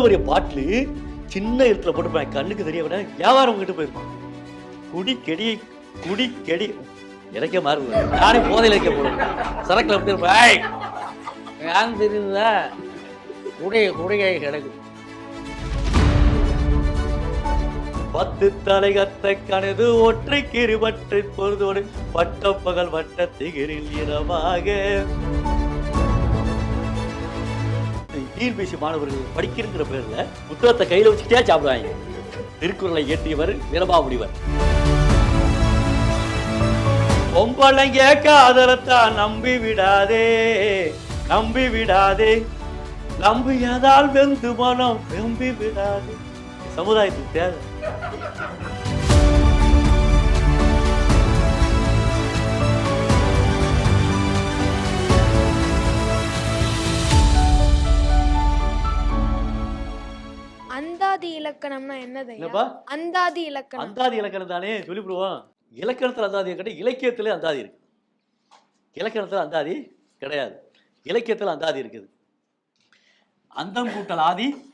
இவ்வளவு பெரிய பாட்டிலு சின்ன இடத்துல போட்டு கண்ணுக்கு தெரிய விட வியாபாரம் கிட்ட போயிருப்பான் குடி கெடி குடி கெடி. இலக்கிய மாறுது நானே போதை இலக்கிய போடுவேன் சரக்குல அப்படி இருப்பேன். யாரும் தெரியுதுல குடைய குடையை கிடக்கு. பத்து தலைகத்தை கனது ஒற்றை கிருபற்றை பொழுதோடு பட்ட பகல் வட்ட டிஎன்பிசி மாணவர்கள் படிக்கிறங்கிற பேர்ல புத்தகத்தை கையில வச்சுக்கிட்டே சாப்பிடுவாங்க. திருக்குறளை இயற்றியவர் வீரபாமுடிவர் பொம்பளைங்க காதலத்தான் நம்பி விடாதே நம்பி விடாதே. நம்பியதால் வெந்து மனம் நம்பி விடாதே. சமுதாயத்துக்கு தேவை. இலக்கணம்னா என்னது என்னப்பா? அந்தாதி இலக்கணம். அந்தாதி இலக்கணம் தானே? சொல்லிவிடுவோம் இலக்கணத்துல அந்தாதி கிடையாது இலக்கியத்துல அந்தாதி இருக்கு. இலக்கணத்துல அந்தாதி கிடையாது. இலக்கியத்துல அந்தாதி இருக்குது. அந்தம் கூட்டல் ஆதி.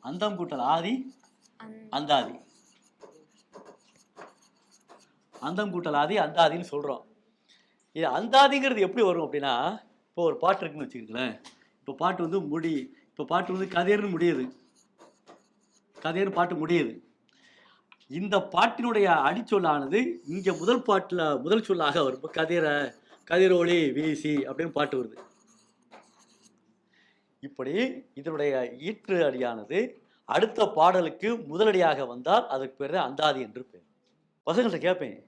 அந்தம் கூட்டல் ஆதி. அந்- அந்தாதி. அந்தம் கூட்டல் ஆதி அந்தாதின்னு சொல்றோம். இது அந்தாதிங்கிறது எப்படி வரும் அப்படின்னா இப்போ ஒரு பாட்டு இருக்குன்னு வச்சுக்கோங்களேன். இப்போ பாட்டு வந்து முடி இப்போ பாட்டு வந்து கதையர்னு முடியுது. கதையர்னு பாட்டு முடியுது. இந்த பாட்டினுடைய அடிச்சொல்லானது இங்கே முதல் பாட்டில் முதல் சொல்லாக வரும். இப்போ கதிர கதிரோலி வீசி அப்படின்னு பாட்டு வருது. இப்படி இதனுடைய ஈற்று அடியானது அடுத்த பாடலுக்கு முதலடியாக வந்தால் அதுக்கு பேர் தான் அந்தாதி என்று பேர். பசங்கள்கிட்ட கேட்பேன்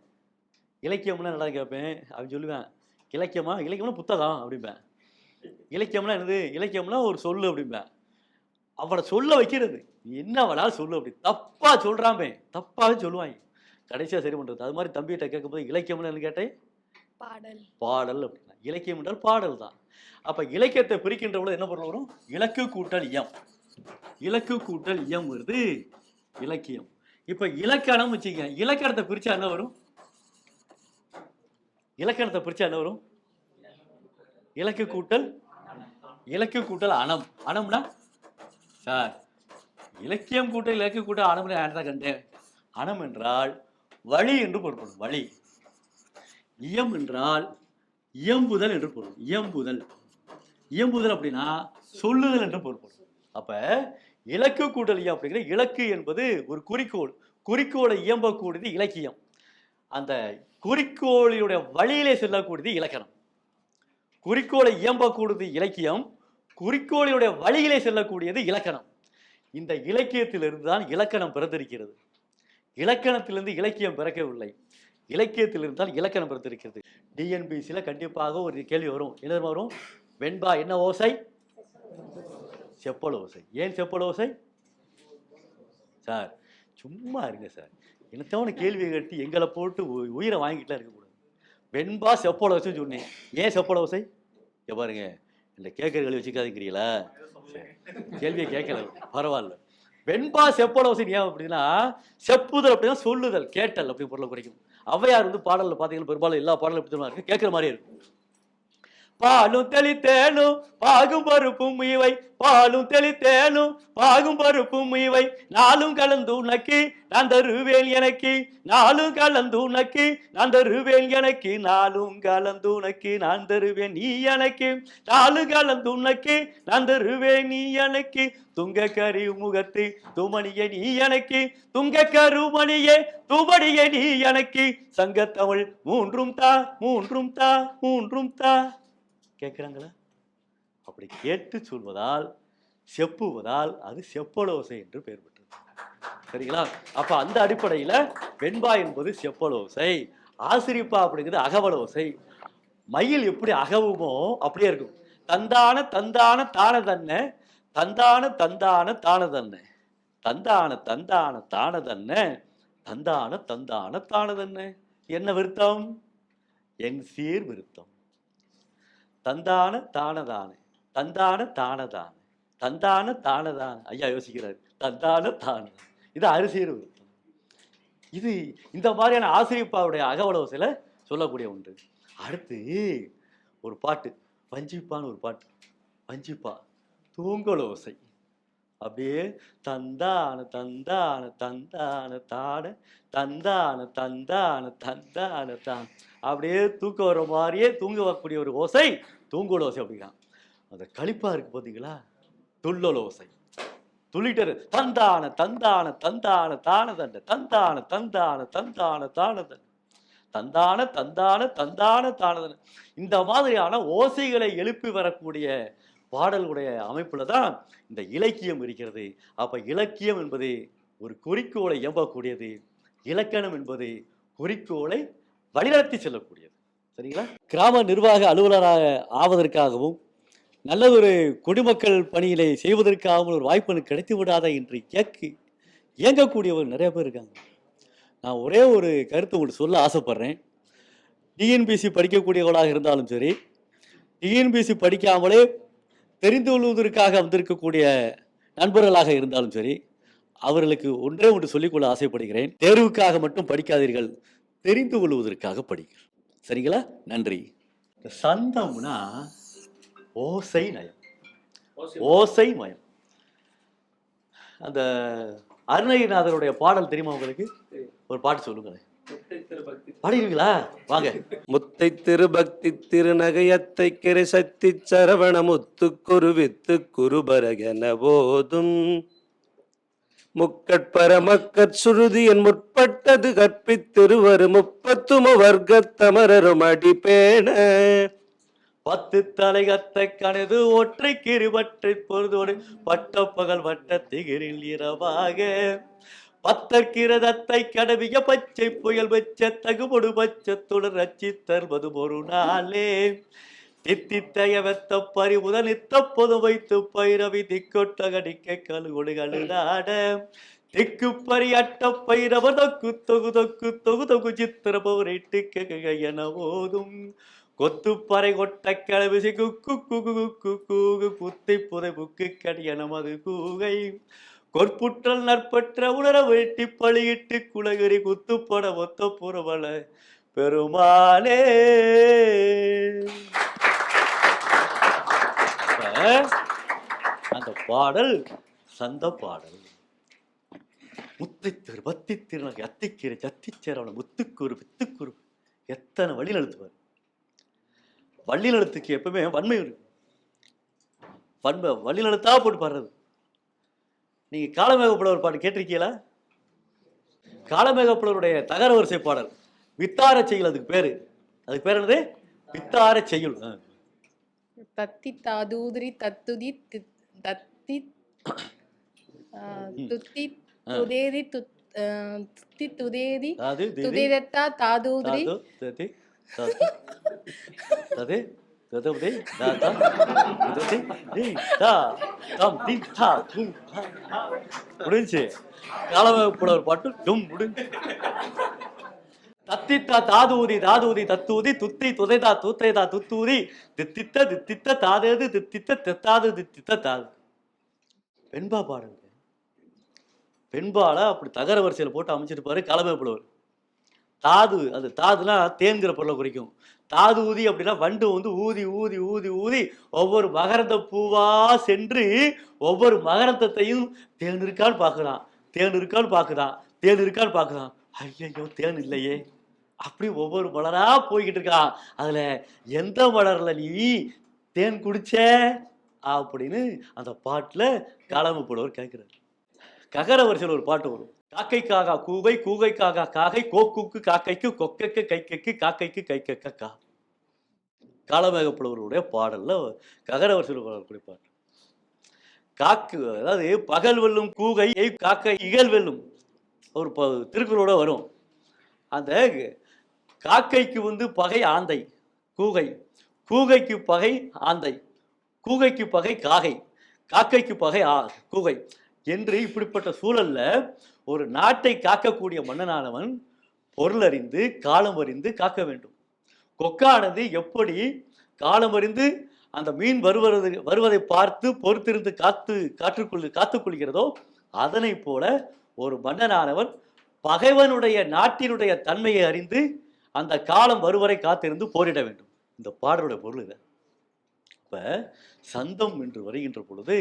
இலக்கியம்னா நல்லா கேட்பேன் அப்படின்னு சொல்லுவேன். இலக்கியமா? இலக்கியம்னா புத்தகம் அப்படிம்பேன். இலக்கியம்னா என்னது? இலக்கியம்னா ஒரு சொல்லு அப்படிம்பேன். அவனை சொல்ல வைக்கிறது. என்ன வேணாலும் சொல்லு அப்படி? தப்பா சொல்றாமே. தப்பாவே சொல்லுவாங்க. கடைசியா சரி பண்றது. அது மாதிரி தம்பிகிட்ட கேட்கும்போது இலக்கியம்னு என்ன கேட்டேன்? பாடல். பாடல் அப்படின்னா. இலக்கியம் என்றால் பாடல் தான். அப்ப இலக்கியத்தை பிரிக்கின்ற பொழுது என்ன பொருள் வரும்? இலக்கு கூட்டல் இயம். இலக்கு கூட்டல் இயம் வருது. இலக்கியம். இப்ப இலக்கணம் வச்சுக்க இலக்கணத்தை பிரிச்சா என்ன வரும்? இலக்கணத்தை பிரிச்சா என்ன வரும்? இலக்கு கூட்டல் இலக்கு கூட்டல் அணம். அணம்னா சார் இலக்கியம் கூட்டல் இலக்கு கூட்டல் அணம் நான் கண்டேன்? அணம் என்றால் வழி என்று பொருள்படும். வழி. இயம் என்றால் இயம்புதல் என்று பொருள். இயம்புதல். இயம்புதல் அப்படின்னா சொல்லுதல் என்று பொருள் அப்ப இலக்கு கூட்டல் இயம் அப்படிங்கிற இலக்கு என்பது ஒரு குறிக்கோள். குறிக்கோளை இயம்பக்கூடியது இலக்கியம். அந்த குறிக்கோளினுடைய வழியிலே செல்லக்கூடியது இலக்கணம். குறிக்கோளை இயம்பக்கூடியது இலக்கியம் குறிக்கோளினுடைய வழியிலே செல்லக்கூடியது இலக்கணம். இந்த இலக்கியத்திலிருந்து தான் இலக்கணம் பிறந்திருக்கிறது. இலக்கணத்திலிருந்து இலக்கியம் பிறக்கவில்லை. இலக்கியத்திலிருந்து தான் இலக்கணம் பிறந்திருக்கிறது. டிஎன்பிசியில் கண்டிப்பாக ஒரு கேள்வி வரும். என்ன வரும். வெண்பா என்ன ஓசை? செப்பல் ஓசை. ஏன் செப்பல் ஓசை? சார் சும்மா இருங்க சார். என்னத்தவன கேள்வி கட்டி எங்களை போட்டு உ- உயிரை வாங்கிட்டுலாம் இருக்க வெண்பா செப்போட ஓசைன்னு சொன்னேன் ஏன் செப்போட வசை இங்கே பாருங்க. இந்த கேட்குற கேள்வி வச்சுக்காதீங்கிறீங்களா? கேள்வியை கேட்கல. பரவாயில்ல. வெண்பா செப்போட வசை ஏன் அப்படின்னா செப்புதல் அப்படின்னா சொல்லுதல் கேட்டல் அப்படி பொருளை குறைக்கும். அவையார் வந்து பாடலில் பார்த்தீங்கன்னா பெரும்பாலும் எல்லா பாடலும் எப்படி தெரியுமா இருக்கு கேட்குற மாதிரியே இருக்கும். பாலும் தெளித்தேனும் பாகும் பருப்பும் இவை. பாலும் தெளித்தேனும் பாகும் பருப்பும் இவை. நாளும் கலந்து உனக்கு நான் தருவேன் எனக்கு. நாளும் கலந்து உனக்கு நான் தருவேன் எனக்கு. நாளும் கலந்து உனக்கு நான் தருவேன் நீ எனக்கு. நாளும் கலந்து உனக்கு நான் தருவேன் நீ எனக்கு. துங்க கரு முகத்து துமணிய நீ எனக்கு. துங்க கருமணியே துமணிய நீ எனக்கு. சங்கத்தமிழ் மூன்றும் தா மூன்றும் தா மூன்றும் தா. கேட்குறாங்களா? அப்படி கேட்டு சொல்வதால் செப்புவதால் அது செப்பலோசை என்று பெயர் பெற்றது சரிங்களா? அப்ப அந்த அடிப்படையில வெண்பா என்பது செப்பலோசை ஆசிரிப்பா அப்படிங்கிறது அகவலோசை. மயில் எப்படி அகவுமோ அப்படியே இருக்கும். தந்தான தந்தான தான தன்ன தந்தான தந்தான தான தன்ன. தந்தான தந்தான தான தன்ன தந்தான தந்தான தான தன்ன. என்ன விருத்தம்? என் சீர் விருத்தம். தந்தான தானதானே. தந்தான தானதானே. தந்தான தானதான. ஐயா யோசிக்கிறார். தந்தான தான. இது அரிசியர் இது இந்த மாதிரியான ஆசிரியப்பாவுடைய அகவலவசில சொல்லக்கூடிய ஒன்று. அடுத்து ஒரு பாட்டு. வஞ்சிப்பான்னு ஒரு பாட்டு. வஞ்சிப்பா. தூங்கலோசை. அப்படியே தந்தான தந்தான தந்தான தான தந்தான தந்தான தந்தான தான் அப்படியே தூக்கம் வர மாதிரியே தூங்க வரக்கூடிய ஒரு ஓசை தூங்கலோசை அப்படிங்கிறான் அந்த கழிப்பா இருக்கு பார்த்தீங்களா துள்ளலோசை துள்ளிட்டரு தந்தான தந்தான தந்தான தான தண்ட தந்தான தந்தான தந்தான தான தண்ட தந்தான தந்தான தந்தான தானதன் இந்த மாதிரியான ஓசைகளை எழுப்பி வரக்கூடிய பாடலுடைய அமைப்புல தான் இந்த இலக்கியம் இருக்கிறது. அப்ப இலக்கியம் என்பது ஒரு குறிக்கோளை இயம்பக்கூடியது. இலக்கணம் என்பது குறிக்கோளை வழிநடத்தி செல்லக்கூடியது. சரிங்களா? கிராம நிர்வாக அலுவலராக ஆவதற்காகவும் நல்ல ஒரு குடிமக்கள் பணியிலே செய்வதற்காகவும் ஒரு வாய்ப்பு எனக்கு கிடைத்து விடாத என்று இயக்கு இயங்கக்கூடியவர் நிறைய பேர் இருக்காங்க. நான் ஒரே ஒரு கருத்து உங்களுக்கு சொல்ல ஆசைப்படுறேன். டிஎன்பிசி படிக்கக்கூடியவர்களாக இருந்தாலும் சரி டிஎன்பிசி படிக்காமலே தெரிந்து கொள்வதற்காக வந்திருக்கக்கூடிய நண்பர்களாக இருந்தாலும் சரி அவர்களுக்கு ஒன்றே ஒன்று சொல்லிக்கொள்ள ஆசைப்படுகிறேன். தேர்வுக்காக மட்டும் படிக்காதீர்கள். தெரிந்து கொள்வதற்காக படிங்கள் சரிங்களா? நன்றி. இந்த சந்தம்னா ஓசை நயம். ஓசை மயம். அந்த அருணகிரிநாதருடைய பாடல் தெரியுமா உங்களுக்கு? ஒரு பாட்டு சொல்லுங்களேன். பாடுவீங்களா வாங்க. முத்தை திருபக்தி திருநகையத்தை கிரை சக்தி சரவண முத்து குருவித்து குருபரகன போதும் முக்கட்பர மக்கட் சுருதி என் முற்பட்டது கற்பித்திருவரு முப்பத்தும வர்க்கத்தமரரும் அடிப்பேண பத்து தலைகத்தை கணது ஒற்றை கிருவற்றை பொழுதோடு பட்ட பகல் வட்ட திகிரில் இரவாக. பத்தற்கிரதத்தை கடவிய பச்சை புயல் வச்ச தகுபடு பச்சத்துடன் ரச்சி தருவது ஒரு நாளே. தித்தித்தைய வெத்த பறிவுத நித்த பொது வைத்து பைரவி திக்கொட்டகடிக்க கடிக்க திக்கு பறி அட்ட பைரவ தொக்கு தொகு தொக்கு தொகு தொகு சித்திர பௌரிட்டு என போதும் கொத்துப்பறை கொட்ட கிளவிசி குக்கு குகு குக்கு கூகு குத்தை புதை புக்கு கடி என மது கூகை. கொற்புற்றல் நற்பற்ற உணர வெட்டி பழியிட்டு குலகரி குத்துப்பட ஒத்த புறவள பெருமானே. அந்த பாடல் சந்த பாடல். முத்தித்திரு திரு பத்தி திருநகை அத்திக்கீரை சத்திச்சேரவன முத்துக்குரு வித்துக்குரு எத்தனை வழி எழுத்துவார் வள்ளி நடத்துக்கு எப்பவுமே வன்மை இருக்கு. வன்மை வழி நடத்தா போட்டு பாடுறது. நீங்க காலமேக புலவர் பாட்டு கேட்டிருக்கீங்களா? காலமேக புலவருடைய தகர வரிசை பாடல் வித்தார செய்யுள் அதுக்கு பேரு. அதுக்கு பேர் என்னது? வித்தார ஆ. தத்தி தாதூதிரி தத்துதி தத்தி துத்தி துதேதி துத்தி துதேதி துதேதத்தா தாதூதிரி. தாது, ததி, தாது, தது, ததுபதி, தாதா, ததுதி, தி, தம், தி, தா, தும், தா. முடிஞ்சு காலமேக பாட்டு டும் முடிஞ்சு தத்தித்தா தாதூதி தாதூதி தத்தூதி துத்தி துதைதா தூத்தைதா துத்தூதி. தித்தித்த தித்தித்த தாதேது தித்தித்த தெத்தாது தித்தித்த தாது. பெண்பா பாடுங்க. பெண்பால அப்படி தகர வரிசையில் போட்டு அமைச்சிருப்பாரு காலமே புலவர். தாது அது தாதுனா தேன்கிற பொருளை குறிக்கும். தாது ஊதி அப்படின்னா வண்டு வந்து ஊதி ஊதி ஊதி ஊதி ஒவ்வொரு மகரந்த பூவா சென்று ஒவ்வொரு மகரந்தத்தையும் தேன் இருக்கான்னு பார்க்குறான் தேன் இருக்கான்னு பார்க்குறான் தேன் இருக்கான்னு பார்க்குறான் ஐயோ தேன் இல்லையே. அப்படி ஒவ்வொரு மலரா போய்கிட்டு இருக்கான். அதுல எந்த மலர்ல நீ தேன் குடிச்ச? அப்படின்னு அந்த பாட்டுல காலம கேட்குறாரு கேட்கிறார். ககர வரிசையில் ஒரு பாட்டு வரும். காக்கை காகா கூகை கூகை காகா காகை கோக்குக்கு காக்கைக்கு கொக்கைக்கு கைக்கைக்கு காக்கைக்கு கைக்கக்க கா. காலமேக பாடல்ல ககரவர் வரிசையில் பாட்டு காக்கு அதாவது பகல் வெல்லும் கூகை காக்கை இகல் வெல்லும் ஒரு ப திருக்குறளோட வரும். அந்த காக்கைக்கு வந்து பகை ஆந்தை கூகை. கூகைக்கு பகை ஆந்தை கூகைக்கு பகை காகை காக்கைக்கு பகை ஆ கூகை. என்று இப்படிப்பட்ட சூழல்ல ஒரு நாட்டை காக்கக்கூடிய மன்னனானவன் பொருள் அறிந்து காலம் அறிந்து காக்க வேண்டும். கொக்கானது எப்படி காலம் அறிந்து அந்த மீன் வருவது வருவதை பார்த்து பொறுத்திருந்து காத்து காற்றுக்கொள் காத்துக்கொள்கிறதோ அதனை போல ஒரு மன்னனானவன் பகைவனுடைய நாட்டினுடைய தன்மையை அறிந்து அந்த காலம் வருவரை காத்திருந்து போரிட வேண்டும். இந்த பாடலுடைய பொருள் இதை. இப்போ சந்தம் என்று வருகின்ற பொழுது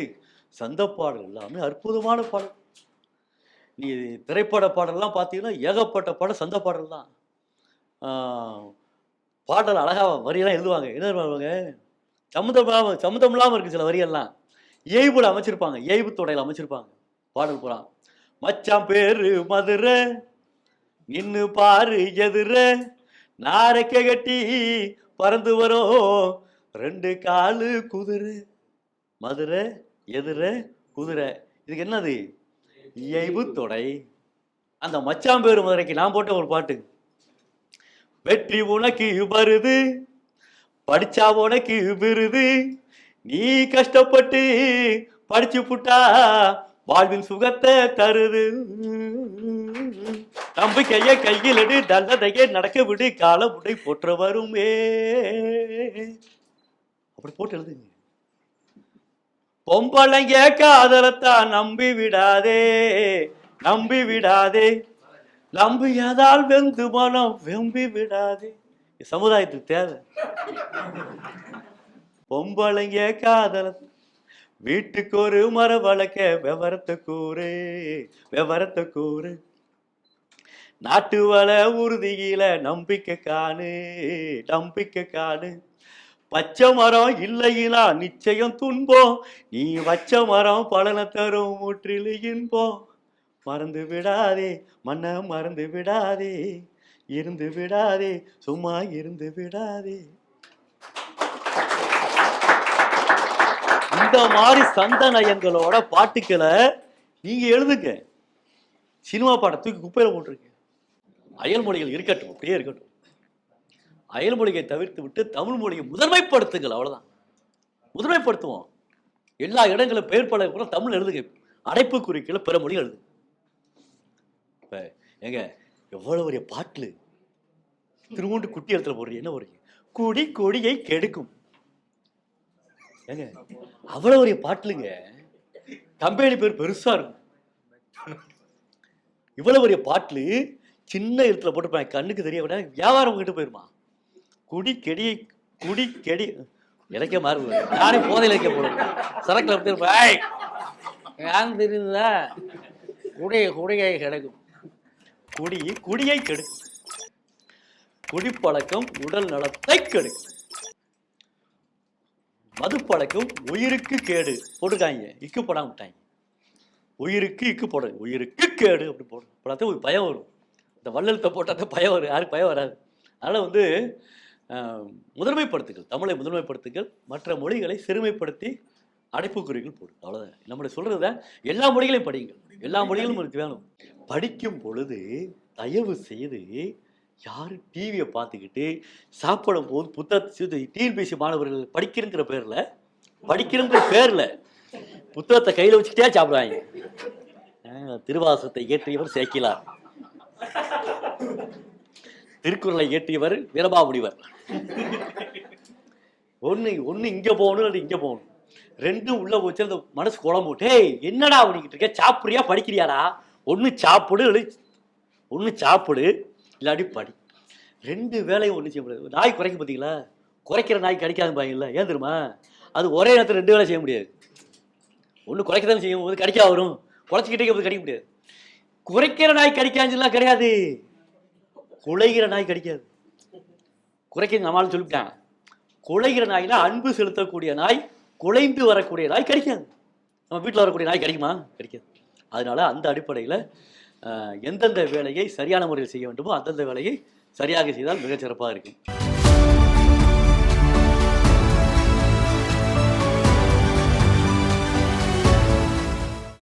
சந்த பாடல் எல்லாமே அற்புதமான பாடல். நீ திரைப்பட பாடல்லாம் பார்த்தீங்கன்னா ஏகப்பட்ட பாடல் சந்த பாடல் தான். பாடல் அழகாக வரியெல்லாம் எழுதுவாங்க. என்ன பண்ணுவாங்க சம்மந்தம் இல்லாமல் சம்மந்தம் இல்லாமல் இருக்கு சில வரியெல்லாம். ஏய்புல அமைச்சிருப்பாங்க. ஏய்பு தொடையில் அமைச்சிருப்பாங்க. பாடல் புறா மச்சான் பேரு மதுரை நின்னு பாரு எதிர. நாரைக்க கட்டி பறந்து வரும். ரெண்டு காலு குதிரை. மதுரை. எதிர குதிரை. இதுக்கு என்னது? இயைபு தொடை அந்த மச்சான் பேரு மதுரைக்கு நான் போட்ட ஒரு பாட்டு. வெற்றி உனக்கு வருது படிச்சா உனக்கு விருது. நீ கஷ்டப்பட்டு படிச்சு புட்டா வாழ்வின் சுகத்தை தருது. நம்பிக்கைய கையில் எடு நல்லதையே நடக்க விடு கால உடை போற்ற வருமே அப்படி போட்டு எழுதுங்க. பொம்பளைங்க காதலத்தான் நம்பி விடாதே நம்பி விடாதே. நம்பியதால் வெந்து மனம் வெம்பி விடாதே. சமுதாயத்துக்கு தேவை. பொம்பளைங்க காதல வீட்டுக்கு ஒரு மர வளர்க்க விவரத்தை கூறு விவரத்தை கூறு. நாட்டு வள உறுதியில நம்பிக்கை காணு நம்பிக்கை காணு. பச்சை மரம் இல்லையினா நிச்சயம் துன்போம். நீ வச்ச மரம் பலனை தரும் முற்றிலு இன்போம். மறந்து விடாதே மன்ன மறந்து விடாதே இருந்து விடாதே சும்மா இருந்து விடாதே. இந்த மாதிரி சந்த நயங்களோட பாட்டுக்களை நீங்க எழுதுங்க. சினிமா பாட்டை தூக்கி குப்பையில போட்டிருக்க அயல் மொழிகள் இருக்கட்டும் அப்படியே இருக்கட்டும். அயல் மொழியை தவிர்த்து விட்டு தமிழ் மொழியை முதன்மைப்படுத்துங்கள் அவ்வளோதான் முதன்மைப்படுத்துவோம். எல்லா இடங்களும் பெயர் பல கூட தமிழ் எழுதுங்க. அடைப்பு குறிக்கல பிற மொழி எழுது. இப்போ ஏங்க எவ்வளோ பெரிய பாட்டில் திருமூண்டு குட்டி இடத்துல போடுறீங்க என்ன போடுறீங்க? கொடி கொடியை கெடுக்கும். ஏங்க அவ்வளோ பெரிய பாட்டுலுங்க கம்பெனி பேர் பெருசாக இருக்கும். இவ்வளோ பெரிய பாட்டில் சின்ன இடத்துல போட்டுப்பேன் கண்ணுக்கு தெரிய விட வியாபாரம் கிட்ட போயிருமா? குடி கெடியை குடி கெடி. இலக்கிய மாறு நானே போதை இலக்கிய போடுறேன் சரக்குல இருப்பேன் ஏன் தெரியுதா குடியை குடியை கிடைக்கும். குடி குடியை கெடுக்கும். குடிப்பழக்கம் உடல் நலத்தை கெடுக்கும். மதுப்பழக்கம் உயிருக்கு கேடு. போட்டுக்காங்க. இக்கு போடாம விட்டாங்க. உயிருக்கு இக்கு போட. உயிருக்கு கேடு. அப்படி போடும் போடாத ஒரு பயம் வரும். இந்த வள்ளலத்தை போட்டால் பயம் வரும். யாருக்கு பயம் வராது. அதனால் வந்து முதன்மைப்படுத்துகள் தமிழை முதன்மைப்படுத்துகள் மற்ற மொழிகளை சிறுமைப்படுத்தி அடைப்புக்குறிகள் போடு அவ்வளோதான் நம்மளை சொல்கிறத எல்லா மொழிகளையும் படியுங்கள். எல்லா மொழிகளும் உங்களுக்கு வேணும். படிக்கும் பொழுது தயவு செய்து யார் டிவியை பார்த்துக்கிட்டு சாப்பிடும் போது புத்தகத்தை டிஎன்பிசி மாணவர்கள் படிக்கிறங்கிற பேரில் படிக்கிறங்கிற பேரில் புத்தகத்தை கையில் வச்சுக்கிட்டே சாப்பிடுவாங்க. திருவாசத்தை இயற்றியவர் சேக்கிலார். திருக்குறளை இயற்றியவர் வீரபாமுடிவர். ஒன்று ஒன்று இங்கே போகணும் இல்லை இங்கே போகணும். ரெண்டும் உள்ள வச்சு அந்த மனசு குழம்பு டேய் என்னடா அப்படிக்கிட்டு இருக்க? சாப்பிட்றியா? படிக்கிறியாடா? ஒன்று சாப்பிடு இல்லை ஒன்று சாப்பிடு இல்லாட்டி படி. ரெண்டு வேலையும் ஒன்று செய்ய முடியாது. நாய் குறைக்க பார்த்தீங்களா குறைக்கிற நாய் கிடைக்காது பாங்கல்ல ஏன் தெரியுமா? அது ஒரே நேரத்தில் ரெண்டு வேலை செய்ய முடியாது. ஒன்று குறைக்க தானே செய்யும். போது கிடைக்கா வரும். குறைச்சிக்கிட்டே போது கிடைக்க முடியாது. குறைக்கிற நாய் கிடைக்காதுலாம் கிடையாது. குலைகிற நாய் கிடைக்காது. குறைக்க நம்மளால சொல்லிட்டாங்க குலைகிற நாய்னா அன்பு செலுத்தக்கூடிய நாய் குலைந்து வரக்கூடிய நாய் கிடைக்காது. நம்ம வீட்டில் வரக்கூடிய நாய் கிடைக்குமா? கிடைக்காது. அதனால அந்த அடிப்படையில் எந்தெந்த வேலையை சரியான முறையில் செய்ய வேண்டுமோ அந்தந்த வேலையை சரியாக செய்தால் மிகச்சிறப்பாக இருக்கும்.